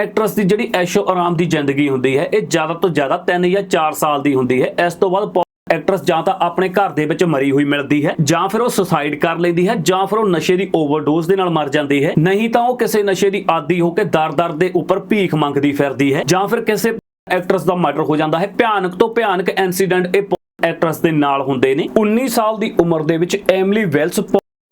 Actors ਦੀ ਜਿਹੜੀ ਐਸ਼ੋ ਆਰਾਮ ਦੀ ਜ਼ਿੰਦਗੀ ਹੁੰਦੀ ਹੈ, ਇਹ ਜ਼ਿਆਦਾ ਤੋਂ ਜ਼ਿਆਦਾ 3 ਜਾਂ 4 ਸਾਲ ਦੀ ਹੁੰਦੀ ਹੈ। ਇਸ ਤੋਂ ਬਾਅਦ ਐਕਟਰਸ ਜਾਂ ਤਾਂ ਆਪਣੇ ਘਰ ਦੇ ਵਿੱਚ ਮਰੀ ਹੋਈ ਮਿਲਦੀ ਹੈ, ਜਾਂ ਫਿਰ ਉਹ ਸੁਸਾਈਡ ਕਰ ਲੈਂਦੀ ਹੈ, ਜਾਂ ਫਿਰ ਉਹ ਨਸ਼ੇ ਦੀ ਓਵਰਡੋਜ਼ ਦੇ ਨਾਲ ਮਰ ਜਾਂਦੀ ਹੈ। ਨਹੀਂ ਤਾਂ ਉਹ ਕਿਸੇ ਨਸ਼ੇ ਦੀ ਆਦੀ ਹੋ ਕੇ ਦਰ-ਦਰ ਦੇ ਉੱਪਰ ਭੀਖ ਮੰਗਦੀ ਫਿਰਦੀ ਹੈ, ਜਾਂ ਫਿਰ ਕਿਸੇ ਐਕਟਰਸ ਦਾ ਮਰਡਰ ਹੋ ਜਾਂਦਾ ਹੈ। ਭਿਆਨਕ ਤੋਂ ਭਿਆਨਕ ਇਨਸੀਡੈਂਟ ਇਹ ਐਕਟਰਸ ਦੇ ਨਾਲ ਹੁੰਦੇ ਨੇ। 19 ਸਾਲ ਦੀ ਉਮਰ ਦੇ ਵਿੱਚ ਐਮਲੀ ਵੈਲਸ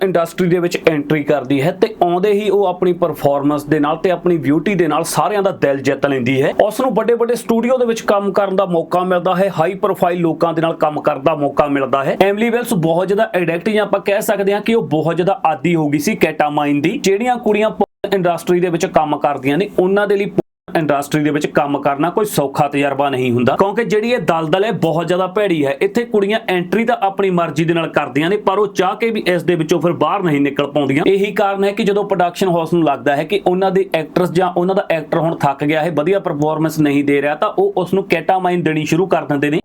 ਇੰਡਸਟਰੀ ਦੇ ਵਿੱਚ ਐਂਟਰੀ ਕਰਦੀ ਹੈ ਤੇ ਆਉਂਦੇ ਹੀ ਉਹ ਆਪਣੀ ਪਰਫਾਰਮੈਂਸ ਦੇ ਨਾਲ ਤੇ ਆਪਣੀ ਬਿਊਟੀ ਦੇ ਨਾਲ ਸਾਰਿਆਂ ਦਾ ਦਿਲ ਜਿੱਤ ਲੈਂਦੀ ਹੈ। ਉਸ ਨੂੰ ਵੱਡੇ ਵੱਡੇ ਸਟੂਡੀਓ ਦੇ ਵਿੱਚ ਕੰਮ ਕਰਨ ਦਾ ਮੌਕਾ ਮਿਲਦਾ ਹੈ ਹਾਈ ਪ੍ਰੋਫਾਈਲ ਲੋਕਾਂ ਦੇ ਨਾਲ ਕੰਮ ਕਰਨ ਦਾ ਮੌਕਾ ਮਿਲਦਾ ਹੈ। ਐਮਲੀ ਵੈਲਸ ਬਹੁਤ ਜ਼ਿਆਦਾ ਐਡਿਕਟ ਜਾਂ ਆਪਾਂ ਕਹਿ ਸਕਦੇ ਹਾਂ ਕਿ ਉਹ ਬਹੁਤ ਜ਼ਿਆਦਾ ਆਦੀ ਹੋ ਗਈ ਸੀ ਕੈਟਾਮਾਈਨ ਦੀ। ਜਿਹੜੀਆਂ ਕੁੜੀਆਂ ਇੰਡਸਟਰੀ ਦੇ ਵਿੱਚ ਕੰਮ ਕਰਦੀਆਂ ਨੇ, ਉਹਨਾਂ ਦੇ ਲਈ ਇੰਡਸਟਰੀ ਦੇ ਵਿੱਚ ਕੰਮ ਕਰਨਾ ਕੋਈ ਸੌਖਾ ਤਜਰਬਾ ਨਹੀਂ ਹੁੰਦਾ। ਕਿਉਂਕਿ ਜਿਹੜੀ ਇਹ ਦਲਦਲ ਹੈ, ਬਹੁਤ ਜ਼ਿਆਦਾ ਭੈੜੀ ਹੈ। ਇੱਥੇ ਕੁੜੀਆਂ ਐਂਟਰੀ ਤਾਂ ਆਪਣੀ ਮਰਜ਼ੀ ਦੇ ਨਾਲ ਕਰਦੀਆਂ ਨੇ, ਪਰ ਉਹ ਚਾਹ ਕੇ ਵੀ ਇਸ ਦੇ ਵਿੱਚੋਂ ਫਿਰ ਬਾਹਰ ਨਹੀਂ ਨਿਕਲ ਪਾਉਂਦੀਆਂ। ਇਹੀ ਕਾਰਨ ਹੈ ਕਿ ਜਦੋਂ ਪ੍ਰੋਡਕਸ਼ਨ ਹਾਊਸ ਨੂੰ ਲੱਗਦਾ ਹੈ ਕਿ ਉਹਨਾਂ ਦੇ ਐਕਟਰਸ ਜਾਂ ਉਹਨਾਂ ਦਾ ਐਕਟਰ ਹੁਣ ਥੱਕ ਗਿਆ ਹੈ, ਵਧੀਆ ਪਰਫਾਰਮੈਂਸ ਨਹੀਂ ਦੇ ਰਿਹਾ, ਤਾਂ ਉਹ ਉਸ ਨੂੰ ਕੈਟਾਮਾਈਨ ਦੇਣੀ ਸ਼ੁਰੂ ਕਰ ਦਿੰਦੇ ਨੇ।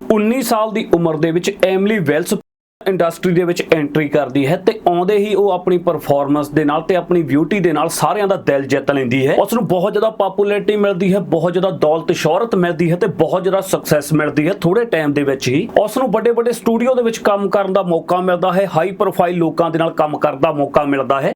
19 ਸਾਲ ਦੀ ਉਮਰ ਦੇ ਵਿੱਚ ਐਮਲੀ ਵੈਲਸ ਇੰਡਸਟਰੀ ਦੇ ਵਿੱਚ ਐਂਟਰੀ ਕਰਦੀ ਹੈ ਤੇ ਆਉਂਦੇ ਹੀ ਉਹ ਆਪਣੀ ਪਰਫਾਰਮੈਂਸ ਦੇ ਨਾਲ ਤੇ ਆਪਣੀ ਬਿਊਟੀ ਦੇ ਨਾਲ ਸਾਰਿਆਂ ਦਾ ਦਿਲ ਜਿੱਤ ਲੈਂਦੀ ਹੈ। ਉਸ ਨੂੰ ਬਹੁਤ ਜ਼ਿਆਦਾ ਪਪੂਲੈਰਿਟੀ ਮਿਲਦੀ ਹੈ, ਬਹੁਤ ਜ਼ਿਆਦਾ ਦੌਲਤ ਸ਼ੋਹਰਤ ਮਿਲਦੀ ਹੈ ਤੇ ਬਹੁਤ ਜ਼ਿਆਦਾ ਸਕਸੈਸ ਮਿਲਦੀ ਹੈ। ਥੋੜੇ ਟਾਈਮ ਦੇ ਵਿੱਚ ਹੀ ਉਸ ਨੂੰ ਵੱਡੇ ਵੱਡੇ ਸਟੂਡੀਓ ਦੇ ਵਿੱਚ ਕੰਮ ਕਰਨ ਦਾ ਮੌਕਾ ਮਿਲਦਾ ਹੈ ਹਾਈ ਪ੍ਰੋਫਾਈਲ ਲੋਕਾਂ ਦੇ ਨਾਲ ਕੰਮ ਕਰਨ ਦਾ ਮੌਕਾ ਮਿਲਦਾ ਹੈ।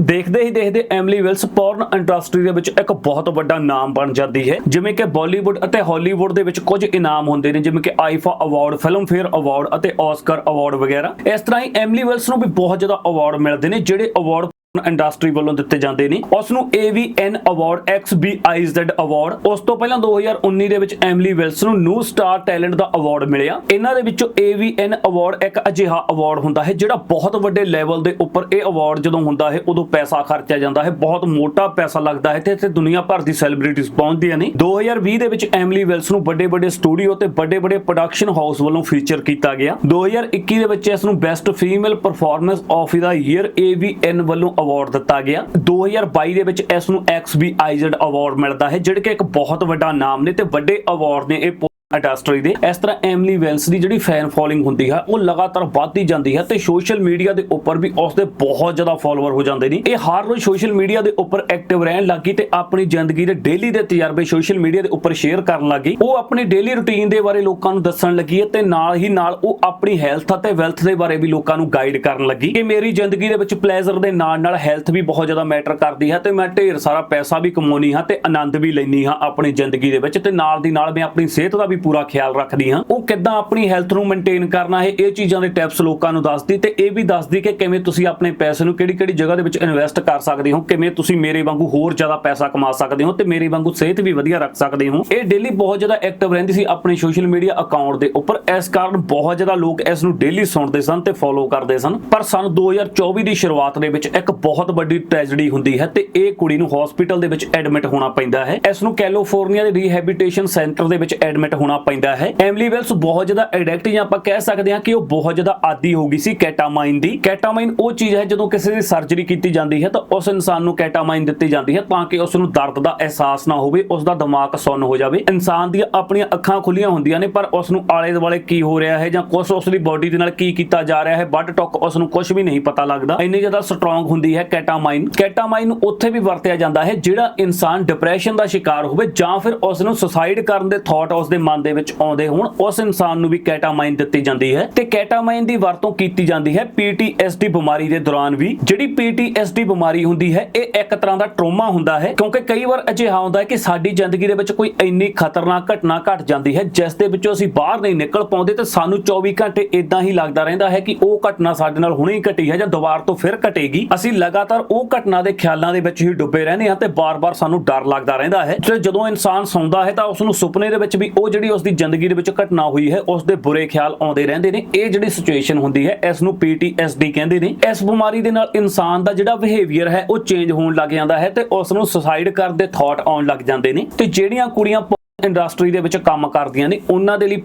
ਦੇਖਦੇ ਹੀ ਦੇਖਦੇ ਐਮਲੀ ਵਿਲਸ ਪੋਰਨ ਇੰਡਸਟਰੀ ਦੇ ਵਿੱਚ ਇੱਕ ਬਹੁਤ ਵੱਡਾ ਨਾਮ ਬਣ ਜਾਂਦੀ ਹੈ। ਜਿਵੇਂ ਕਿ ਬਾਲੀਵੁੱਡ ਅਤੇ ਹਾਲੀਵੁੱਡ ਦੇ ਵਿੱਚ ਕੁਝ ਇਨਾਮ ਹੁੰਦੇ ਨੇ, ਜਿਵੇਂ ਕਿ IIFA award film fair award ਅਤੇ ਆਸਕਰ ਅਵਾਰਡ ਵਗੈਰਾ। ਇਸ ਤਰ੍ਹਾਂ ਹੀ ਐਮਲੀ ਵਿਲਸ ਨੂੰ ਵੀ ਬਹੁਤ ਜ਼ਿਆਦਾ ਅਵਾਰਡ ਮਿਲਦੇ ਨੇ, ਜਿਹੜੇ ਅਵਾਰਡ ਇੰਡਸਟਰੀ ਵੱਲੋਂ ਦਿੱਤੇ ਜਾਂਦੇ ਨੇ। ਉਸ ਨੂੰ AVN ਅਵਾਰਡ XBIZ ਅਵਾਰਡ ਉਸ ਤੋਂ ਪਹਿਲਾਂ 2019 ਦੇ ਵਿੱਚ ਐਮਲੀ ਵਿਲਸ ਨੂੰ ਨਿਊ ਸਟਾਰ ਟੈਲੈਂਟ ਦਾ ਅਵਾਰਡ ਮਿਲਿਆ। ਇਹਨਾਂ ਦੇ ਵਿੱਚੋਂ AVN ਅਵਾਰਡ ਇੱਕ ਅਜਿਹਾ ਅਵਾਰਡ ਹੁੰਦਾ ਹੈ, ਜਿਹੜਾ ਬਹੁਤ ਵੱਡੇ ਲੈਵਲ ਦੇ ਉੱਪਰ ਇਹ ਅਵਾਰਡ ਜਦੋਂ ਹੁੰਦਾ ਹੈ, ਉਦੋਂ ਪੈਸਾ ਖਰਚਿਆ ਜਾਂਦਾ ਹੈ। ਬਹੁਤ ਮੋਟਾ ਪੈਸਾ ਲੱਗਦਾ ਹੈ ਤੇ ਇੱਥੇ ਦੁਨੀਆ ਭਰ ਦੀ ਸੈਲੀਬ੍ਰਿਟੀਜ਼ ਪਹੁੰਚਦੀਆਂ ਨੇ। 2020 ਦੇ ਵਿੱਚ ਐਮਲੀ ਵਿਲਸ ਨੂੰ ਵੱਡੇ ਵੱਡੇ ਸਟੂਡੀਓ ਤੇ ਵੱਡੇ ਵੱਡੇ ਪ੍ਰੋਡਕਸ਼ਨ ਹਾਊਸ ਵੱਲੋਂ ਫੀਚਰ ਕੀਤਾ ਗਿਆ। 2021 ਦੇ ਵਿੱਚ ਇਸ ਨੂੰ best female performance of the year AVN ਵੱਲੋਂ ਅਵਾਰਡ ਦਿੱਤਾ ਗਿਆ। 2022 ਦੇ ਵਿੱਚ ਇਸ ਨੂੰ XBIZ ਅਵਾਰਡ ਮਿਲਦਾ ਹੈ, ਜਿਹੜੇ ਕਿ ਇੱਕ ਬਹੁਤ ਵੱਡਾ ਨਾਮ ਨੇ ਤੇ ਵੱਡੇ ਅਵਾਰਡ ਨੇ। ਇਹ ਇੰਡਸਟਰੀ ਦੇ। ਇਸ ਤਰ੍ਹਾਂ ਐਮਲੀ ਵੈਲਸ ਦੀ ਜਿਹੜੀ ਫੈਨ ਫੋਲੋਇੰਗ ਹੁੰਦੀ ਹੈ, ਉਹ ਲਗਾਤਾਰ ਵੱਧਦੀ ਜਾਂਦੀ ਹੈ ਤੇ ਸੋਸ਼ਲ ਮੀਡੀਆ ਦੇ ਉੱਪਰ ਵੀ ਉਸ ਦੇ ਬਹੁਤ ਜ਼ਿਆਦਾ ਫਾਲੋਅਰ ਹੋ ਜਾਂਦੇ ਨੇ। ਇਹ ਹਰ ਰੋਜ਼ ਸੋਸ਼ਲ ਮੀਡੀਆ ਦੇ ਉੱਪਰ ਐਕਟਿਵ ਰਹਿਣ ਲੱਗੀ ਤੇ ਆਪਣੀ ਜ਼ਿੰਦਗੀ ਦੇ ਡੇਲੀ ਦੇ ਤਜਰਬੇ ਸੋਸ਼ਲ ਮੀਡੀਆ ਦੇ ਉੱਪਰ ਸ਼ੇਅਰ ਕਰਨ ਲੱਗੀ। ਉਹ ਆਪਣੀ ਡੇਲੀ ਰੁਟੀਨ ਦੇ ਬਾਰੇ ਲੋਕਾਂ ਨੂੰ ਦੱਸਣ ਲੱਗੀ ਹੈ ਤੇ ਨਾਲ ਹੀ ਨਾਲ ਉਹ ਆਪਣੀ ਹੈਲਥ ਅਤੇ ਵੈਲਥ ਦੇ ਬਾਰੇ ਵੀ ਲੋਕਾਂ ਨੂੰ ਗਾਈਡ ਕਰਨ ਲੱਗੀ। ਕਿ ਮੇਰੀ ਜ਼ਿੰਦਗੀ ਦੇ ਵਿੱਚ ਪਲੇਜ਼ਰ ਦੇ ਨਾਲ ਨਾਲ ਹੈਲਥ ਵੀ ਬਹੁਤ ਜ਼ਿਆਦਾ ਮੈਟਰ ਕਰਦੀ ਹੈ ਤੇ ਮੈਂ ਢੇਰ ਸਾਰਾ ਪੈਸਾ ਵੀ ਕਮਾਉਣੀ ਹਾਂ ਤੇ ਆਨੰਦ ਵੀ ਲੈਣੀ ਹਾਂ ਆਪਣੀ ਜ਼ਿੰਦਗੀ ਦੇ ਵਿੱਚ ਤੇ ਨਾਲ ਦੀ ਨਾਲ ਮੈਂ ਆਪਣੀ ਸਿਹਤ ਦਾ ਵੀ ਪੂਰਾ ਖਿਆਲ ਰੱਖਦੀ ਹਾਂ ਉਹ ਕਿੱਦਾਂ ਆਪਣੀ ਹੈਲਥ ਨੂੰ ਮੇਨਟੇਨ ਕਰਨਾ ਹੈ, ਇਹ ਚੀਜ਼ਾਂ ਦੇ ਟਿਪਸ ਲੋਕਾਂ ਨੂੰ ਦੱਸਦੀ ਤੇ ਇਹ ਵੀ ਦੱਸਦੀ ਕਿ ਕਿਵੇਂ ਤੁਸੀਂ ਆਪਣੇ ਪੈਸੇ ਨੂੰ ਕਿਹੜੀ ਕਿਹੜੀ ਜਗ੍ਹਾ ਦੇ ਵਿੱਚ ਇਨਵੈਸਟ ਕਰ ਸਕਦੇ ਹੋ, ਕਿਵੇਂ ਤੁਸੀਂ ਮੇਰੇ ਵਾਂਗੂ ਹੋਰ ਜ਼ਿਆਦਾ ਪੈਸਾ ਕਮਾ ਸਕਦੇ ਹੋ ਤੇ ਮੇਰੇ ਵਾਂਗੂ ਸਿਹਤ ਵੀ ਵਧੀਆ ਰੱਖ ਸਕਦੇ ਹੋ। ਇਹ ਡੇਲੀ ਬਹੁਤ ਜ਼ਿਆਦਾ ਐਕਟਿਵ ਰਹਿੰਦੀ ਸੀ ਆਪਣੇ ਸੋਸ਼ਲ ਮੀਡੀਆ ਅਕਾਊਂਟ ਦੇ ਉੱਪਰ। ਇਸ ਕਾਰਨ ਬਹੁਤ ਜ਼ਿਆਦਾ ਲੋਕ ਇਸ ਨੂੰ ਡੇਲੀ ਸੁਣਦੇ ਸਨ ਤੇ ਫੋਲੋ ਕਰਦੇ ਸਨ। ਪਰ ਸਨ 2024 ਦੀ ਸ਼ੁਰੂਆਤ ਦੇ ਵਿੱਚ ਇੱਕ ਬਹੁਤ ਵੱਡੀ ਟ੍ਰੈਜੇਡੀ ਹੁੰਦੀ ਹੈ ਤੇ ਇਹ ਕੁੜੀ ਨੂੰ ਹਸਪੀਟਲ ਦੇ ਵਿੱਚ ਐਡਮਿਟ ਹੋਣਾ ਪੈਂਦਾ ਹੈ। ਇਸ ਨੂੰ ਕੈਲੀਫੋਰਨੀਆ ਦੇ ਰੀਹੈਬਿਲਿਟੇਸ਼ਨ ਸੈਂਟਰ ਦੇ ਵਿੱਚ ਐਡਮਿਟ ਹੋਣਾ ਪੈਂਦਾ ਹੈ। ਐਮਲੀ ਵਿਲਸ ਬਹੁਤ ਜ਼ਿਆਦਾ ਐਡਿਕਟ ਜਾਂ ਆਪਾਂ ਕਹਿ ਸਕਦੇ ਹਾਂ ਕਿ ਉਹ ਬਹੁਤ ਜ਼ਿਆਦਾ ਆਦੀ ਹੋ ਗਈ ਸੀ ਕੈਟਾਮਾਈਨ ਦੀ। ਕੈਟਾਮਾਈਨ ਉਹ ਚੀਜ਼ ਹੈ ਜਦੋਂ ਕਿਸੇ ਦੀ ਸਰਜਰੀ ਕੀਤੀ ਜਾਂਦੀ ਹੈ ਤਾਂ ਉਸ ਇਨਸਾਨ ਨੂੰ ਕੈਟਾਮਾਈਨ ਦਿੱਤੀ ਜਾਂਦੀ ਹੈ ਤਾਂ ਕਿ ਉਸ ਨੂੰ ਦਰਦ ਦਾ ਅਹਿਸਾਸ ਨਾ ਹੋਵੇ ਉਸ ਦਾ ਦਿਮਾਗ ਸੁੰਨ ਹੋ ਜਾਵੇ। ਇਨਸਾਨ ਦੀਆਂ ਆਪਣੀਆਂ ਅੱਖਾਂ ਖੁੱਲੀਆਂ ਹੁੰਦੀਆਂ ਨੇ ਪਰ ਉਸ ਨੂੰ ਆਲੇ ਦੁਆਲੇ ਕੀ ਹੋ ਰਿਹਾ ਹੈ ਜਾਂ ਕੁਝ ਉਸ ਦੀ ਬਾਡੀ ਦੇ ਨਾਲ ਕੀ ਕੀਤਾ ਜਾ ਰਿਹਾ ਹੈ ਵੱਡ ਟੁੱਕ ਉਸ ਨੂੰ ਕੁਝ ਵੀ ਨਹੀਂ ਪਤਾ ਲੱਗਦਾ। ਇੰਨੀ ਜ਼ਿਆਦਾ ਸਟਰੋਂਗ ਹੁੰਦੀ ਹੈ ਕੈਟਾਮਾਈਨ ਕੈਟਾਮਾਈਨ ਉੱਥੇ ਵੀ ਵਰਤਿਆ ਜਾਂਦਾ ਹੈ ਜਿਹੜਾ ਇਨਸਾਨ ਡਿਪਰੈਸ਼ਨ ਦਾ ਸ਼ਿਕਾਰ ਹੋਵੇ ਜਾਂ ਫਿਰ ਉਸ ਨੂੰ ਸੁਸਾਈਡ ਕਰਨ ਦੇ ਥਾਟ ਉਸ ਦੇ ਮਨ ਦੇ ਵਿੱਚ ਆਉਂਦੇ ਹੋਣ, ਉਸ ਇਨਸਾਨ ਨੂੰ ਵੀ ਕੈਟਾਮਾਈਨ ਦਿੱਤੀ ਜਾਂਦੀ ਹੈ ਤੇ ਕੈਟਾਮਾਈਨ ਦੀ ਵਰਤੋਂ ਕੀਤੀ ਜਾਂਦੀ ਹੈ PTSD ਬਿਮਾਰੀ ਦੇ ਦੌਰਾਨ ਵੀ। ਜਿਹੜੀ PTSD ਬਿਮਾਰੀ ਹੁੰਦੀ ਹੈ, ਇਹ ਇੱਕ ਤਰ੍ਹਾਂ ਦਾ ਟਰੋਮਾ ਹੁੰਦਾ ਹੈ, ਕਿਉਂਕਿ ਕਈ ਵਾਰ ਅਜਿਹਾ ਹੁੰਦਾ ਹੈ ਕਿ ਸਾਡੀ ਜ਼ਿੰਦਗੀ ਦੇ ਵਿੱਚ ਕੋਈ ਇੰਨੀ ਖਤਰਨਾਕ ਘਟਨਾ ਘਟ ਜਾਂਦੀ ਹੈ, ਜਿਸ ਦੇ ਵਿੱਚੋਂ ਅਸੀਂ ਬਾਹਰ ਨਹੀਂ ਨਿਕਲ ਪਾਉਂਦੇ ਤੇ ਸਾਨੂੰ 24 ਘੰਟੇ ਇਦਾਂ ਹੀ ਲੱਗਦਾ ਰਹਿੰਦਾ ਹੈ ਕਿ ਉਹ ਘਟਨਾ ਸਾਡੇ ਨਾਲ ਹੁਣੇ ਹੀ ਘਟੀ ਹੈ ਜਾਂ ਦੁਬਾਰਾ ਤੋਂ ਫਿਰ ਘਟੇਗੀ। ਅਸੀਂ ਲਗਾਤਾਰ ਉਹ ਘਟਨਾ ਦੇ ਖਿਆਲਾਂ ਦੇ ਵਿੱਚ ਹੀ ਡੁੱਬੇ ਰਹਿੰਦੇ ਹਾਂ ਤੇ ਬਾਰ-ਬਾਰ ਸਾਨੂੰ ਡਰ ਲੱਗਦਾ ਰਹਿੰਦਾ ਹੈ। ਤੇ ਜਦੋਂ ਇਨਸਾਨ ਸੌਂਦਾ ਹੈ ਤਾਂ ਉਸ ਨੂੰ ਸੁਪਨੇ ਦੇ ਵਿੱਚ ਵੀ ਉਹ ਜਿਹੜੀ ਉਸ ਦੀ ਜ਼ਿੰਦਗੀ ਦੇ ਵਿੱਚ ਘਟਨਾ ਹੋਈ ਹੈ ਉਸ ਦੇ ਬੁਰੇ ਖਿਆਲ ਆਉਂਦੇ ਰਹਿੰਦੇ ਨੇ। ਇਹ ਜਿਹੜੀ ਸਿਚੁਏਸ਼ਨ ਹੁੰਦੀ ਹੈ, ਇਸ ਨੂੰ PTSD ਕਹਿੰਦੇ ਨੇ। ਇਸ ਬਿਮਾਰੀ ਦੇ ਨਾਲ ਇਨਸਾਨ ਦਾ ਜਿਹੜਾ ਬਿਹੇਵੀਅਰ ਹੈ, ਉਹ ਚੇਂਜ ਹੋਣ ਲੱਗ ਜਾਂਦਾ ਹੈ ਤੇ ਉਸ ਨੂੰ ਸੁਸਾਈਡ ਕਰਨ ਦੇ ਥਾਟ ਆਉਣ ਲੱਗ ਜਾਂਦੇ ਨੇ। ਤੇ ਜਿਹੜੀਆਂ ਕੁੜੀਆਂ ਇੰਡਸਟਰੀ ਦੇ ਵਿੱਚ ਕੰਮ ਕਰਦੀਆਂ ਨੇ, ਉਹਨਾਂ ਦੇ ਲਈ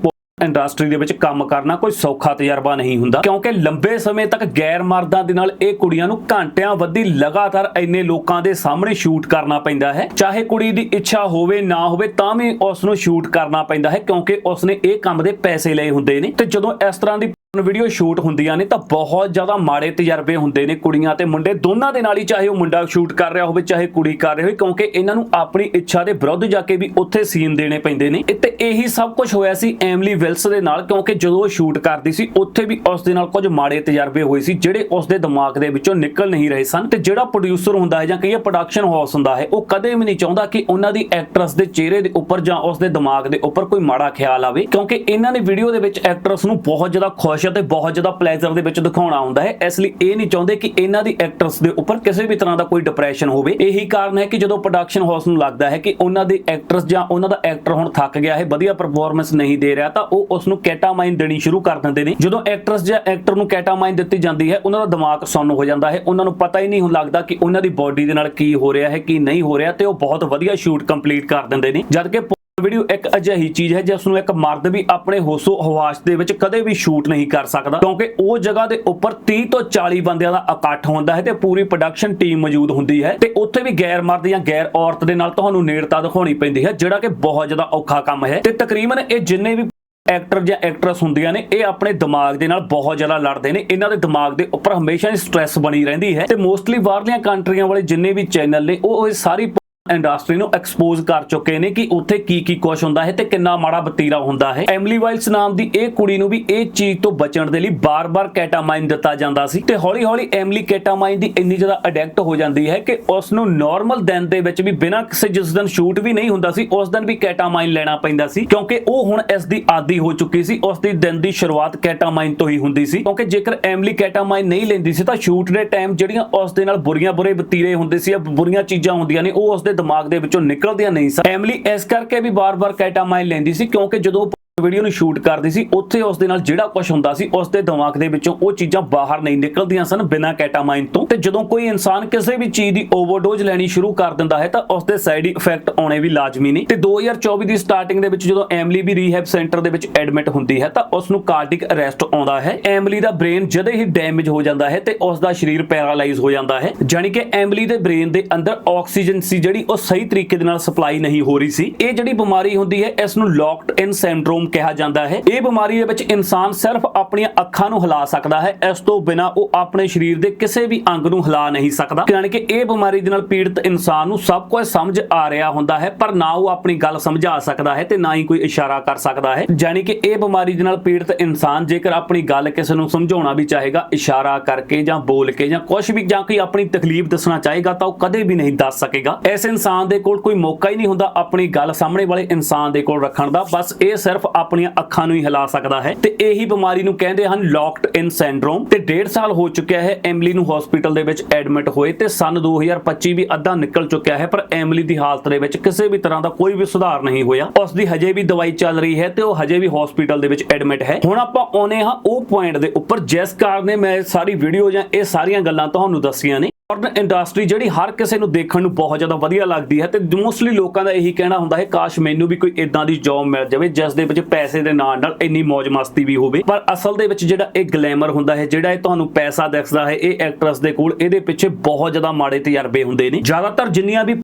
ਇੰਡਸਟਰੀ ਦੇ ਵਿੱਚ ਕੰਮ ਕਰਨਾ ਕੋਈ ਸੌਖਾ ਤਜਰਬਾ ਨਹੀਂ ਹੁੰਦਾ, ਕਿਉਂਕਿ ਲੰਬੇ ਸਮੇਂ ਤੱਕ ਗੈਰ ਮਰਦਾਂ ਦੇ ਨਾਲ ਇਹ ਕੁੜੀਆਂ ਨੂੰ ਘੰਟਿਆਂ ਵੱਧੀ ਲਗਾਤਾਰ ਇੰਨੇ ਲੋਕਾਂ ਦੇ ਸਾਹਮਣੇ ਸ਼ੂਟ ਕਰਨਾ ਪੈਂਦਾ ਹੈ। ਚਾਹੇ ਕੁੜੀ ਦੀ ਇੱਛਾ ਹੋਵੇ, ਨਾ ਹੋਵੇ, ਤਾਂ ਵੀ ਉਸ ਨੂੰ ਸ਼ੂਟ ਕਰਨਾ ਪੈਂਦਾ ਹੈ, ਕਿਉਂਕਿ ਉਸਨੇ ਇਹ ਕੰਮ ਦੇ ਪੈਸੇ ਲਏ ਹੁੰਦੇ ਨੇ। ਤੇ ਜਦੋਂ ਇਸ ਤਰ੍ਹਾਂ ਦੀ ਵੀਡੀਓ ਸ਼ੂਟ ਹੁੰਦੀਆਂ ਨੇ ਤਾਂ ਬਹੁਤ ਜ਼ਿਆਦਾ ਮਾੜੇ ਤਜਰਬੇ ਹੁੰਦੇ ਨੇ ਕੁੜੀਆਂ ਤੇ ਮੁੰਡੇ। ਦੋਨਾਂ ਦੇ ਨਾਲ ਹੀ ਚਾਹੇ ਉਹ ਮੁੰਡਾ ਸ਼ੂਟ ਕਰ ਰਿਹਾ ਹੋਵੇ, ਚਾਹੇ ਕੁੜੀ ਕਰ ਰਹੀ ਹੋਵੇ, ਕਿਉਂਕਿ ਇਹਨਾਂ ਨੂੰ ਆਪਣੀ ਇੱਛਾ ਦੇ ਵਿਰੁੱਧ ਜਾ ਕੇ ਵੀ ਉੱਥੇ ਸੀਨ ਦੇਣੇ ਪੈਂਦੇ ਨੇ। ਤੇ ਇਹੀ ਸਭ ਕੁਝ ਹੋਇਆ ਸੀ ਐਮਲੀ ਵਿਲਸ ਦੇ ਨਾਲ, ਕਿਉਂਕਿ ਜਦੋਂ ਉਹ ਸ਼ੂਟ ਕਰਦੀ ਸੀ, ਉੱਥੇ ਵੀ ਉਸ ਦੇ ਨਾਲ ਕੁਝ ਮਾੜੇ ਤਜਰਬੇ ਹੋਏ ਸੀ, ਜਿਹੜੇ ਉਸ ਦੇ ਦਿਮਾਗ ਦੇ ਵਿੱਚੋਂ ਨਿਕਲ ਨਹੀਂ ਰਹੇ ਸਨ। ਤੇ ਜਿਹੜਾ ਪ੍ਰੋਡਿਊਸਰ ਹੁੰਦਾ ਹੈ ਜਾਂ ਕਹੀਏ ਪ੍ਰੋਡਕਸ਼ਨ ਹਾਊਸ ਹੁੰਦਾ ਹੈ, ਉਹ ਕਦੇ ਵੀ ਨਹੀਂ ਚਾਹੁੰਦਾ ਕਿ ਉਹਨਾਂ ਦੀ ਐਕਟਰਸ ਦੇ ਚਿਹਰੇ ਦੇ ਉੱਪਰ ਜਾਂ ਉਸ ਦੇ ਦਿਮਾਗ ਦੇ ਉੱਪਰ ਕੋਈ ਮਾੜਾ ਖਿਆਲ ਆਵੇ, ਕਿਉਂਕਿ ਇਹਨਾਂ ਨੇ ਵੀਡੀਓ ਦੇ ਵਿੱਚ ਐਕਟਰਸ ਨੂੰ ਬਹੁਤ ਜ਼ਿਆਦਾ ਖੁਸ਼ ਅਤੇ ਬਹੁਤ ਜ਼ਿਆਦਾ ਪਲੇਜ਼ਰ ਦੇ ਵਿੱਚ ਦਿਖਾਉਣਾ ਹੁੰਦਾ ਹੈ। ਇਸ ਲਈ ਇਹ ਨਹੀਂ ਚਾਹੁੰਦੇ ਕਿ ਇਹਨਾਂ ਦੀ ਐਕਟਰਸ ਦੇ ਉੱਪਰ ਕਿਸੇ ਵੀ ਤਰ੍ਹਾਂ ਦਾ ਕੋਈ ਡਿਪਰੈਸ਼ਨ ਹੋਵੇ। ਇਹੀ ਕਾਰਨ ਹੈ ਕਿ ਜਦੋਂ ਪ੍ਰੋਡਕਸ਼ਨ ਹਾਊਸ ਨੂੰ ਲੱਗਦਾ ਹੈ ਕਿ ਉਹਨਾਂ ਦੇ ਐਕਟਰਸ ਜਾਂ ਉਹਨਾਂ ਦਾ ਐਕਟਰ ਹੁਣ ਥੱਕ ਗਿਆ ਹੈ, ਵਧੀਆ ਪਰਫਾਰਮੈਂਸ ਨਹੀਂ ਦੇ ਰਿਹਾ, ਤਾਂ ਉਹ ਉਸ ਨੂੰ ਕੈਟਾਮਾਈਨ ਦੇਣੀ ਸ਼ੁਰੂ ਕਰ ਦਿੰਦੇ ਨੇ। ਜਦੋਂ ਐਕਟਰਸ ਜਾਂ ਐਕਟਰ ਨੂੰ ਕੈਟਾਮਾਈਨ ਦਿੱਤੀ ਜਾਂਦੀ ਹੈ, ਉਹਨਾਂ ਦਾ ਦਿਮਾਗ ਸੁੰਨ ਹੋ ਜਾਂਦਾ ਹੈ। ਉਹਨਾਂ ਨੂੰ ਪਤਾ ਹੀ ਨਹੀਂ ਹੁਣ ਲੱਗਦਾ ਕਿ ਉਹਨਾਂ ਦੀ ਬਾਡੀ ਦੇ ਨਾਲ ਕੀ ਹੋ ਰਿਹਾ ਹੈ, ਕੀ ਨਹੀਂ ਹੋ ਰਿਹਾ, ਤੇ ਉਹ ਬਹੁਤ ਵਧੀਆ ਸ਼ੂਟ ਕੰਪਲੀਟ ਕਰ ਦਿੰਦੇ ਨੇ। ਜਦ ਕਿ ਵੀਡੀਓ ਇੱਕ ਅਜਿਹੀ ਚੀਜ਼ ਹੈ ਜਿਸ ਨੂੰ ਇੱਕ ਮਰਦ ਵੀ ਆਪਣੇ ਹੋਸੋ ਹਵਾਸ ਦੇ ਵਿੱਚ ਕਦੇ ਵੀ ਸ਼ੂਟ ਨਹੀਂ ਕਰ ਸਕਦਾ, ਕਿਉਂਕਿ ਉਹ ਜਗ੍ਹਾ ਦੇ ਉੱਪਰ 30 ਤੋਂ 40 ਬੰਦਿਆਂ ਦਾ ਇਕੱਠ ਹੁੰਦਾ ਹੈ ਤੇ ਪੂਰੀ ਪ੍ਰੋਡਕਸ਼ਨ ਟੀਮ ਮੌਜੂਦ ਹੁੰਦੀ ਹੈ ਤੇ ਉੱਥੇ ਵੀ ਗੈਰ ਮਰਦ ਜਾਂ ਗੈਰ ਔਰਤ ਦੇ ਨਾਲ ਤੁਹਾਨੂੰ ਨੇੜਤਾ ਦਿਖਾਉਣੀ ਪੈਂਦੀ ਹੈ, ਜਿਹੜਾ ਕਿ ਬਹੁਤ ਜ਼ਿਆਦਾ ਔਖਾ ਕੰਮ ਹੈ ਤੇ ਤਕਰੀਬਨ ਇਹ ਜਿੰਨੇ ਵੀ ਐਕਟਰ ਜਾਂ ਐਕਟਰਸ ਹੁੰਦੀਆਂ ਨੇ, ਇਹ ਆਪਣੇ ਦਿਮਾਗ ਦੇ ਨਾਲ ਬਹੁਤ ਜ਼ਿਆਦਾ ਲੜਦੇ ਨੇ, ਇਹਨਾਂ ਦੇ ਦਿਮਾਗ ਦੇ ਉੱਪਰ ਹਮੇਸ਼ਾ ਹੀ ਸਟ੍ਰੈਸ ਬਣੀ ਰਹਿੰਦੀ ਹੈ ਤੇ ਮੋਸਟਲੀ ਬਾਹਰਲੀਆਂ ਕੰਟਰੀਆਂ ਵਾਲੇ ਜਿੰਨੇ ਵੀ ਚੈਨਲ ਨੇ, ਉਹ ਇਹ ਸਾਰੀ ਇੰਡਸਟਰੀ ਨੂੰ ਐਕਸਪੋਜ਼ ਕਰ ਚੁੱਕੇ ਨੇ ਕਿ ਉੱਥੇ ਕੀ ਕੀ ਕੁਝ ਹੁੰਦਾ ਹੈ ਤੇ ਕਿੰਨਾ ਮਾੜਾ ਬਤੀਰਾ ਹੁੰਦਾ ਹੈ। ਐਮਲੀ ਵਾਈਲਸ ਨਾਮ ਦੀ ਇਹ ਕੁੜੀ ਨੂੰ ਵੀ ਇਹ ਚੀਜ਼ ਤੋਂ ਬਚਣ ਦੇ ਲਈ ਬਾਰ-ਬਾਰ ਕੈਟਾਮਾਈਨ ਦਿੱਤਾ ਜਾਂਦਾ ਸੀ ਤੇ ਹੌਲੀ-ਹੌਲੀ ਐਮਲੀ ਕੈਟਾਮਾਈਨ ਦੀ ਇੰਨੀ ਜ਼ਿਆਦਾ ਅਡਿਕਟ ਹੋ ਜਾਂਦੀ ਹੈ ਕਿ ਉਸ ਨੂੰ ਨਾਰਮਲ ਦਿਨ ਦੇ ਵਿੱਚ ਵੀ ਬਿਨਾਂ ਕਿਸੇ ਜਿਸ ਦਿਨ ਸ਼ੂਟ ਵੀ ਨਹੀਂ ਹੁੰਦਾ ਸੀ, ਉਸ ਦਿਨ ਵੀ ਕੈਟਾਮਾਈਨ ਲੈਣਾ ਪੈਂਦਾ ਸੀ ਕਿਉਂਕਿ ਉਹ ਹੁਣ ਇਸ ਦੀ ਆਦੀ ਹੋ ਚੁੱਕੀ ਸੀ, ਉਸ ਦੀ ਦਿਨ ਦੀ ਸ਼ੁਰੂਆਤ ਕੈਟਾਮਾਈਨ ਤੋਂ ਹੀ ਹੁੰਦੀ ਸੀ ਕਿਉਂਕਿ ਜੇਕਰ ਐਮਲੀ ਕੈਟਾਮਾਈਨ ਨਹੀਂ ਲੈਂਦੀ ਸੀ ਤਾਂ ਸ਼ੂਟ ਦੇ ਟਾਈਮ ਜਿਹੜੀਆਂ ਉਸ ਦੇ ਨਾਲ ਬੁਰੀਆਂ ਬੁਰੇ ਬਤੀਰੇ ਹੁੰਦੇ ਸੀ ਜਾਂ ਬੁਰੀਆਂ ਚੀਜ਼ਾਂ ਹੁੰਦੀਆਂ ਨੇ, ਉਹ ਉਸ ਦੇ ਦਿਮਾਗ ਦੇ ਵਿੱਚੋਂ ਨਿਕਲਦੀਆਂ ਨਹੀਂ ਸਨ। ਫੈਮਿਲੀ ਇਸ ਕਰਕੇ ਵੀ ਬਾਰ-ਬਾਰ ਕੈਟਾਮਾਈਨ ਲੈਂਦੀ ਸੀ ਕਿਉਂਕਿ ਜਦੋਂ ਵੀਡੀਓ ਨੂੰ ਸ਼ੂਟ ਕਰਦੀ ਸੀ, ਉੱਥੇ ਉਸ ਦੇ ਨਾਲ ਜਿਹੜਾ ਕੁਝ ਹੁੰਦਾ ਸੀ, ਉਸ ਦੇ ਦਿਮਾਗ ਦੇ ਵਿੱਚੋਂ ਉਹ ਚੀਜ਼ਾਂ ਬਾਹਰ ਨਹੀਂ ਨਿਕਲਦੀਆਂ ਸਨ ਬਿਨਾਂ ਕੈਟਾਮਾਈਨ ਤੋਂ। ਤੇ ਜਦੋਂ ਕੋਈ ਇਨਸਾਨ ਕਿਸੇ ਵੀ ਚੀਜ਼ ਦੀ ਓਵਰਡੋਜ਼ ਲੈਣੀ ਸ਼ੁਰੂ ਕਰ ਦਿੰਦਾ ਹੈ, ਤਾਂ ਉਸ ਦੇ ਸਾਈਡ ਇਫੈਕਟ ਆਉਣੇ ਵੀ ਲਾਜ਼ਮੀ ਨੇ। ਤੇ 2024 ਦੀ ਸਟਾਰਟਿੰਗ ਦੇ ਵਿੱਚ ਜਦੋਂ ਐਮਲੀ ਵੀ ਰੀਹੈਬ ਸੈਂਟਰ ਦੇ ਵਿੱਚ ਐਡਮਿਟ ਹੁੰਦੀ ਹੈ, ਤਾਂ ਉਸ ਨੂੰ ਕਾਰਡਿਕ ਅਰੈਸਟ ਆਉਂਦਾ ਹੈ। ਐਮਲੀ ਦਾ ਬ੍ਰੇਨ ਜਦੇ ਹੀ ਡੈਮੇਜ ਹੋ ਜਾਂਦਾ ਹੈ, ਤੇ ਉਸ ਦਾ ਸਰੀਰ ਪੈਰਾਲਾਈਜ਼ ਹੋ ਜਾਂਦਾ ਹੈ। ਜਾਨੀ ਕਿ ਐਮਲੀ ਦੇ ਬ੍ਰੇਨ ਦੇ ਅੰਦਰ ਆਕਸੀਜਨ ਸੀ ਜਿਹੜੀ ਉਹ ਸਹੀ ਤਰੀਕੇ ਦੇ ਨਾਲ ਸਪਲਾਈ ਨਹੀਂ ਹੋ ਰਹੀ ਸੀ। ਇਹ ਜਿਹੜੀ ਬਿਮਾਰੀ ਹੁੰਦੀ ਹੈ, ਇਸ ਨੂੰ ਲੌਕਡ ਇਨ ਸਿੰਡਰੋਮ ਕਿਹਾ ਜਾਂਦਾ ਹੈ। ਇਹ ਬਿਮਾਰੀ ਦੇ ਵਿੱਚ ਇਨਸਾਨ ਸਿਰਫ ਆਪਣੀਆਂ ਅੱਖਾਂ ਨੂੰ ਹਿਲਾ ਸਕਦਾ ਹੈ। ਇਸ ਤੋਂ ਬਿਨਾ ਉਹ ਆਪਣੇ ਸਰੀਰ ਦੇ ਕਿਸੇ ਵੀ ਅੰਗ ਨੂੰ ਹਿਲਾ ਨਹੀਂ ਸਕਦਾ। ਯਾਨੀ ਕਿ ਇਹ ਬਿਮਾਰੀ ਦੇ ਨਾਲ ਪੀੜਤ ਇਨਸਾਨ ਨੂੰ ਸਭ ਕੁਝ ਸਮਝ ਆ ਰਿਹਾ ਹੁੰਦਾ ਹੈ, ਪਰ ਨਾ ਉਹ ਆਪਣੀ ਗੱਲ ਸਮਝਾ ਸਕਦਾ ਹੈ ਤੇ ਨਾ ਹੀ ਕੋਈ ਇਸ਼ਾਰਾ ਕਰ ਸਕਦਾ ਹੈ। ਯਾਨੀ ਕਿ ਇਹ ਬਿਮਾਰੀ ਦੇ ਨਾਲ ਪੀੜਤ ਇਨਸਾਨ ਜੇਕਰ ਆਪਣੀ ਗੱਲ ਕਿਸੇ ਨੂੰ ਸਮਝਾਉਣਾ ਵੀ ਚਾਹੇਗਾ, ਇਸ਼ਾਰਾ ਕਰਕੇ ਜਾਂ ਬੋਲ ਕੇ ਜਾਂ ਕੁਝ ਵੀ, ਜਾਂ ਕੋਈ ਆਪਣੀ ਤਕਲੀਫ ਦੱਸਣਾ ਚਾਹੇਗਾ, ਤਾਂ ਉਹ ਕਦੇ ਵੀ ਨਹੀਂ ਦੱਸ ਸਕੇਗਾ। ਇਸ ਇਨਸਾਨ ਦੇ ਕੋਲ ਕੋਈ ਮੌਕਾ ਹੀ ਨਹੀਂ ਹੁੰਦਾ ਆਪਣੀ ਗੱਲ ਸਾਹਮਣੇ ਵਾਲੇ ਇਨਸਾਨ ਦੇ ਕੋਲ ਰੱਖਣ ਦਾ। ਬਸ ਇਹ ਸਿਰਫ ਆਪਣੀਆਂ ਅੱਖਾਂ ਨੂੰ ਹੀ ਹਿਲਾ ਸਕਦਾ ਹੈ। ਤੇ ਇਹੀ ਬਿਮਾਰੀ ਨੂੰ ਕਹਿੰਦੇ ਹਨ ਲੌਕਡ ਇਨ ਸਿੰਡਰੋਮ ਤੇ 1.5 ਸਾਲ ਹੋ ਚੁੱਕਿਆ ਹੈ ਐਮਲੀ ਨੂੰ ਹਸਪੀਟਲ ਦੇ ਵਿੱਚ ਐਡਮਿਟ ਹੋਏ ਤੇ ਸਨ 2025 ਵੀ ਅੱਧਾ ਨਿਕਲ ਚੁੱਕਿਆ ਹੈ, ਪਰ ਐਮਲੀ ਦੀ ਹਾਲਤ ਦੇ ਵਿੱਚ ਕਿਸੇ ਵੀ ਤਰ੍ਹਾਂ ਦਾ ਕੋਈ ਵੀ ਸੁਧਾਰ ਨਹੀਂ ਹੋਇਆ। ਉਸ ਦੀ ਹਜੇ ਵੀ ਦਵਾਈ ਚੱਲ ਰਹੀ ਹੈ ਤੇ ਉਹ ਹਜੇ ਵੀ ਹਸਪੀਟਲ ਦੇ ਵਿੱਚ ਐਡਮਿਟ ਹੈ। ਹੁਣ ਆਪਾਂ ਆਉਨੇ ਹਾਂ ਉਹ ਪੁਆਇੰਟ ਦੇ ਉੱਪਰ, ਜਿਸ ਕਾਰਨ ਮੈਂ ਸਾਰੀ ਵੀਡੀਓ ਜਾਂ ਇਹ ਸਾਰੀਆਂ ਗੱਲਾਂ ਤੁਹਾਨੂੰ ਦੱਸੀਆਂ ਨੇ। ਪੌਰਨ ਇੰਡਸਟਰੀ ਜਿਹੜੀ ਹਰ ਕਿਸੇ ਨੂੰ ਦੇਖਣ ਨੂੰ ਬਹੁਤ ਜ਼ਿਆਦਾ ਵਧੀਆ ਲੱਗਦੀ ਹੈ ਤੇ ਮੋਸਟਲੀ ਲੋਕਾਂ ਦਾ ਇਹੀ ਕਹਿਣਾ ਹੁੰਦਾ ਹੈ, ਕਾਸ਼ ਮੈਨੂੰ ਵੀ ਕੋਈ ਇਦਾਂ ਦੀ ਜੌਬ ਮਿਲ ਜਾਵੇ ਜਿਸ ਦੇ ਵਿੱਚ ਪੈਸੇ ਦੇ ਨਾਲ ਨਾਲ ਇੰਨੀ ਮौज ਮਸਤੀ ਵੀ ਹੋਵੇ। ਪਰ ਅਸਲ ਦੇ ਵਿੱਚ ਜਿਹੜਾ ਇਹ ਗਲੈਮਰ ਹੁੰਦਾ ਹੈ, ਜਿਹੜਾ ਇਹ ਤੁਹਾਨੂੰ ਪੈਸਾ ਦਿਖਦਾ ਹੈ, ਇਹ ਐਕਟਰਸ ਦੇ ਕੋਲ ਇਹਦੇ ਪਿੱਛੇ ਬਹੁਤ ਜ਼ਿਆਦਾ ਮਾੜੇ ਤਜਰਬੇ ਹੁੰਦੇ ਨੇ। ਜ਼ਿਆਦਾਤਰ ਜਿੰਨੀਆਂ ਵੀ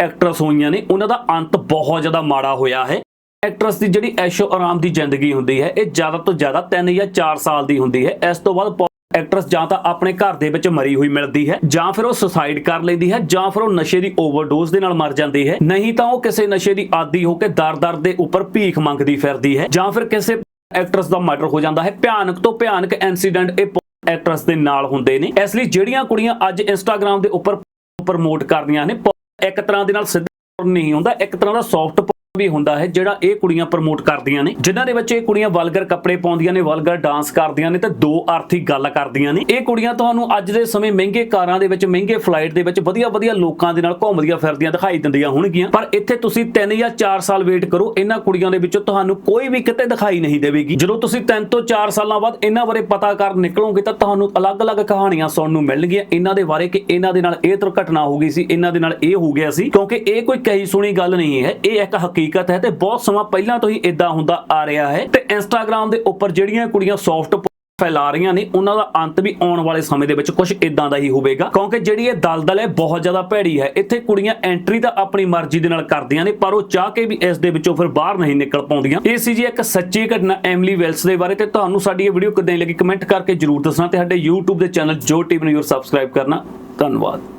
ਐਕਟਰਸ ਹੋਈਆਂ ਨੇ, ਉਹਨਾਂ ਦਾ ਅੰਤ ਬਹੁਤ ਜ਼ਿਆਦਾ ਮਾੜਾ ਹੋਇਆ ਹੈ। ਐਕਟਰਸ ਦੀ ਜਿਹੜੀ ਐਸ਼ੋ ਆਰਾਮ ਦੀ ਜ਼ਿੰਦਗੀ ਹੁੰਦੀ ਹੈ, ਇਹ ਜ਼ਿਆਦਾ ਤੋਂ ਜ਼ਿਆਦਾ 3 ਜਾਂ 4 ਸਾਲ ਦੀ ਹੁੰਦੀ ਹੈ। ਇਸ ਤੋਂ ਬਾਅਦ ਐਕਟਰਸ ਜਾਂ ਤਾਂ ਆਪਣੇ ਘਰ ਦੇ ਵਿੱਚ ਮਰੀ ਹੋਈ ਮਿਲਦੀ ਹੈ, ਜਾਂ ਫਿਰ ਉਹ ਸੁਸਾਈਡ ਕਰ ਲੈਂਦੀ ਹੈ, ਜਾਂ ਫਿਰ ਉਹ ਨਸ਼ੇ ਦੀ ਓਵਰਡੋਜ਼ ਦੇ ਨਾਲ ਮਰ ਜਾਂਦੀ ਹੈ। ਨਹੀਂ ਤਾਂ ਉਹ ਕਿਸੇ ਨਸ਼ੇ ਦੀ ਆਦੀ ਹੋ ਕੇ ਦਰ-ਦਰ ਦੇ ਉੱਪਰ ਭੀਖ ਮੰਗਦੀ ਫਿਰਦੀ ਹੈ, ਜਾਂ ਫਿਰ ਕਿਸੇ ਐਕਟਰਸ ਦਾ ਮਰਡਰ ਹੋ ਜਾਂਦਾ ਹੈ। ਭਿਆਨਕ ਤੋਂ ਭਿਆਨਕ ਇਨਸੀਡੈਂਟ ਇਹ ਐਕਟਰਸ ਦੇ ਨਾਲ ਹੁੰਦੇ ਨੇ। ਇਸ ਲਈ ਜਿਹੜੀਆਂ ਕੁੜੀਆਂ ਅੱਜ ਇੰਸਟਾਗ੍ਰam ਦੇ ਉੱਪਰ ਪ੍ਰਮੋਟ ਕਰਦੀਆਂ ਨੇ ਇੱਕ ਤਰ੍ਹਾਂ ਦੇ ਨਾਲ ਸਿੱਧਾ ਨਹੀਂ ਹੁੰਦਾ, ਇੱਕ ਤਰ੍ਹਾਂ ਦਾ ਸੌਫਟ ਵੀ ਹੁੰਦਾ ਹੈ, ਜਿਹੜਾ ਇਹ ਕੁੜੀਆਂ ਪ੍ਰਮੋਟ ਕਰਦੀਆਂ ਨੇ। ਜਿਨ੍ਹਾਂ ਦੇ ਵਿੱਚ ਇਹ ਕੁੜੀਆਂ ਵਲਗਰ ਕੱਪੜੇ ਪਾਉਂਦੀਆਂ ਨੇ ਵਲਗਰ ਡਾਂਸ ਕਰਦੀਆਂ ਨੇ ਤੇ ਦੋ ਆਰਥਿਕ ਗੱਲ ਕਰਦੀਆਂ ਨੇ। ਇਹ ਕੁੜੀਆਂ ਤੁਹਾਨੂੰ ਅੱਜ ਦੇ ਸਮੇਂ ਮਹਿੰਗੇ ਕਾਰਾਂ ਦੇ ਵਿੱਚ, ਮਹਿੰਗੇ ਫਲਾਈਟ ਦੇ ਵਿੱਚ ਵਧੀਆ ਵਧੀਆ ਲੋਕਾਂ ਦੇ ਨਾਲ ਘੁੰਮਦੀਆਂ ਫਿਰਦੀਆਂ ਦਿਖਾਈ ਦਿੰਦੀਆਂ ਹੋਣਗੀਆਂ। ਪਰ ਇੱਥੇ ਤੁਸੀਂ 3 ਜਾਂ 4 ਸਾਲ ਵੇਟ ਕਰੋ, ਇਹਨਾਂ ਕੁੜੀਆਂ ਦੇ ਵਿੱਚੋਂ ਤੁਹਾਨੂੰ ਕੋਈ ਵੀ ਕਿਤੇ ਦਿਖਾਈ ਨਹੀਂ ਦੇਵੇਗੀ। ਜਦੋਂ ਤੁਸੀਂ 3 ਤੋਂ 4 ਸਾਲਾਂ ਬਾਅਦ ਇਹਨਾਂ ਬਾਰੇ ਪਤਾ ਕਰਨ ਨਿਕਲੋਗੇ ਤਾਂ ਤੁਹਾਨੂੰ ਅਲੱਗ-ਅਲੱਗ ਕਹਾਣੀਆਂ ਸੁਣਨ ਨੂੰ ਮਿਲਣਗੀਆਂ। ਇਹਨਾਂ ਦੇ ਬਾਰੇ ਕਿ ਇਹਨਾਂ ਦੇ ਨਾਲ ਇਹ ਦੁਰਘਟਨਾ ਹੋ ਗਈ ਸੀ, ਇਹਨਾਂ ਦੇ ਨਾਲ ਇਹ ਹੋ ਗਿਆ ਸੀ। ਕਿਉਂਕਿ ਇਹ ਕੋਈ ਕਹੀ ਸੁਣੀ ਗੱਲ ਨਹੀਂ ਹੈ। ਇਹ ਇੱਕ ਹਕੀਕਤ ਹਕੀਕਤ ਹੈ ਤੇ ਬਹੁਤ ਸਮਾਂ ਪਹਿਲਾਂ ਤੋਂ ਹੀ ਇਦਾਂ ਹੁੰਦਾ ਆ ਰਿਹਾ ਹੈ। ਤੇ ਇੰਸਟਾਗ੍ਰam ਦੇ ਉੱਪਰ ਜਿਹੜੀਆਂ ਕੁੜੀਆਂ ਸੌਫਟ ਫੈਲਾ ਰਹੀਆਂ ਨੇ, ਉਹਨਾਂ ਦਾ ਅੰਤ ਵੀ ਆਉਣ ਵਾਲੇ ਸਮੇਂ ਦੇ ਵਿੱਚ ਕੁਝ ਇਦਾਂ ਦਾ ਹੀ ਹੋਵੇਗਾ। ਕਿਉਂਕਿ ਜਿਹੜੀ ਇਹ ਦਲਦਲ ਹੈ, ਬਹੁਤ ਜ਼ਿਆਦਾ ਭੈੜੀ ਹੈ। ਇੱਥੇ ਕੁੜੀਆਂ ਐਂਟਰੀ ਤਾਂ ਆਪਣੀ ਮਰਜ਼ੀ ਦੇ ਨਾਲ ਕਰਦੀਆਂ ਨੇ, ਪਰ ਉਹ ਚਾਹ ਕੇ ਵੀ ਇਸ ਦੇ ਵਿੱਚੋਂ ਫਿਰ ਬਾਹਰ ਨਹੀਂ ਨਿਕਲ ਪਾਉਂਦੀਆਂ। ਇਹ ਸੀ ਜੀ ਇੱਕ ਸੱਚੀ ਘਟਨਾ ਐਮਲੀ ਵੈਲਸ ਦੇ ਬਾਰੇ ਤੇ ਤੁਹਾਨੂੰ ਸਾਡੀ ਇਹ ਵੀਡੀਓ ਕਿਦਾਂ ਲੱਗੀ ਕਮੈਂਟ ਕਰਕੇ ਜਰੂਰ ਦੱਸਣਾ ਤੇ ਸਾਡੇ YouTube ਦੇ ਚੈਨਲ ਜੋ ਟੀਵੀ ਨੂੰ ਸਬਸਕ੍ਰਾਈਬ ਕਰਨਾ। ਧੰਨਵਾਦ।